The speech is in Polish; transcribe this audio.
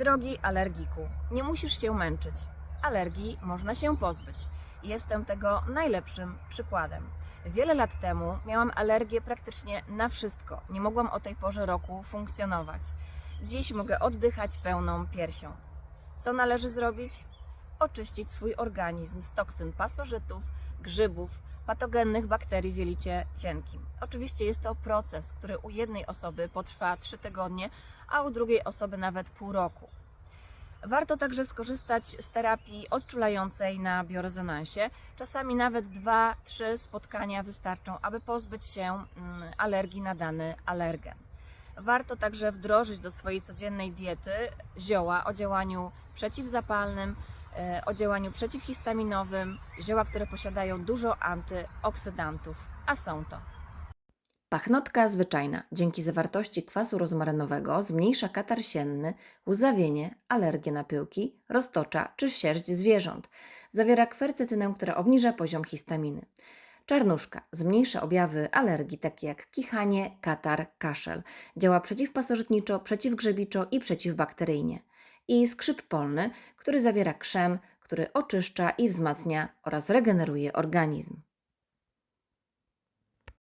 Drogi alergiku, nie musisz się męczyć. Alergii można się pozbyć. Jestem tego najlepszym przykładem. Wiele lat temu miałam alergię praktycznie na wszystko. Nie mogłam o tej porze roku funkcjonować. Dziś mogę oddychać pełną piersią. Co należy zrobić? Oczyścić swój organizm z toksyn pasożytów, grzybów, patogennych bakterii w jelicie cienkim. Oczywiście jest to proces, który u jednej osoby potrwa 3 tygodnie, a u drugiej osoby nawet pół roku. Warto także skorzystać z terapii odczulającej na biorezonansie. Czasami nawet 2-3 spotkania wystarczą, aby pozbyć się mm, alergii na dany alergen. Warto także wdrożyć do swojej codziennej diety zioła o działaniu przeciwzapalnym, o działaniu przeciwhistaminowym, zioła, które posiadają dużo antyoksydantów, a są to Pachnotka zwyczajna dzięki zawartości kwasu rozmarynowego zmniejsza katar sienny, łzawienie, alergię na pyłki, roztocza czy sierść zwierząt. Zawiera kwercetynę, która obniża poziom histaminy. Czarnuszka zmniejsza objawy alergii takie jak kichanie, katar, kaszel. Działa przeciwpasożytniczo, przeciwgrzebiczo i przeciwbakteryjnie. I skrzyp polny, który zawiera krzem, który oczyszcza i wzmacnia oraz regeneruje organizm.